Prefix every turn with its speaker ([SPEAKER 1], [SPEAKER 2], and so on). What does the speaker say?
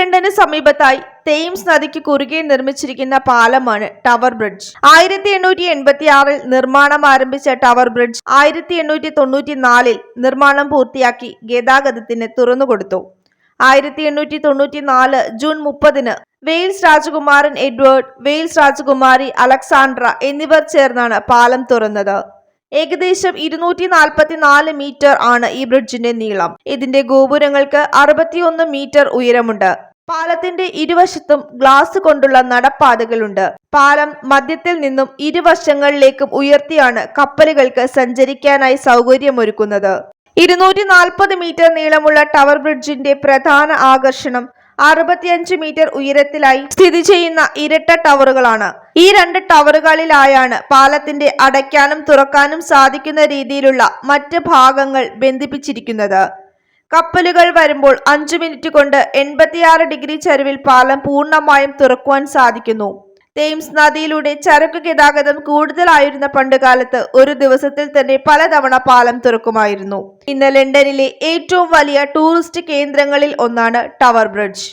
[SPEAKER 1] ഇംഗ്ലണ്ടിന് സമീപത്തായി തെയിംസ് നദിക്ക് കുറുകെ നിർമ്മിച്ചിരിക്കുന്ന പാലമാണ് ടവർ ബ്രിഡ്ജ്. ആയിരത്തി എണ്ണൂറ്റി എൺപത്തി ആറിൽ നിർമ്മാണം ആരംഭിച്ച ടവർ ബ്രിഡ്ജ് ആയിരത്തി എണ്ണൂറ്റി തൊണ്ണൂറ്റി നാലിൽ നിർമ്മാണം പൂർത്തിയാക്കി ഗതാഗതത്തിന് തുറന്നുകൊടുത്തു. ആയിരത്തി എണ്ണൂറ്റി തൊണ്ണൂറ്റി നാല് ജൂൺ മുപ്പതിന് വെയിൽസ് രാജകുമാരൻ എഡ്വേർഡ് വെയിൽസ് രാജകുമാരി അലക്സാണ്ട്ര എന്നിവർ ചേർന്നാണ് പാലം തുറന്നത്. ഏകദേശം ഇരുന്നൂറ്റി നാൽപ്പത്തി നാല് മീറ്റർ ആണ് ഈ ബ്രിഡ്ജിന്റെ നീളം. ഇതിന്റെ ഗോപുരങ്ങൾക്ക് അറുപത്തിയൊന്ന് മീറ്റർ ഉയരമുണ്ട്. പാലത്തിന്റെ ഇരുവശത്തും ഗ്ലാസ് കൊണ്ടുള്ള നടപ്പാതകളുണ്ട്. പാലം മധ്യത്തിൽ നിന്നും ഇരുവശങ്ങളിലേക്കും ഉയർത്തിയാണ് കപ്പലുകൾക്ക് സഞ്ചരിക്കാനായി സൗകര്യമൊരുക്കുന്നത്. ഇരുന്നൂറ്റി നാൽപ്പത് മീറ്റർ നീളമുള്ള ടവർ ബ്രിഡ്ജിന്റെ പ്രധാന ആകർഷണം അറുപത്തിയഞ്ച് മീറ്റർ ഉയരത്തിലായി സ്ഥിതി ചെയ്യുന്ന ഇരട്ട ടവറുകളാണ്. ഈ രണ്ട് ടവറുകളിലായാണ് പാലത്തിന്റെ അടയ്ക്കാനും തുറക്കാനും സാധിക്കുന്ന രീതിയിലുള്ള മറ്റ് ഭാഗങ്ങൾ ബന്ധിപ്പിച്ചിരിക്കുന്നത്. കപ്പലുകൾ വരുമ്പോൾ അഞ്ചു മിനിറ്റ് കൊണ്ട് എൺപത്തിയാറ് ഡിഗ്രി ചരിവിൽ പാലം പൂർണമായും തുറക്കുവാൻ സാധിക്കുന്നു. തെയിംസ് നദിയിലൂടെ ചരക്ക് ഗതാഗതം കൂടുതലായിരുന്ന പണ്ടുകാലത്ത് ഒരു ദിവസത്തിൽ തന്നെ പലതവണ പാലം തുറക്കുമായിരുന്നു. ഇന്ന് ലണ്ടനിലെ ഏറ്റവും വലിയ ടൂറിസ്റ്റ് കേന്ദ്രങ്ങളിൽ ഒന്നാണ് ടവർ ബ്രിഡ്ജ്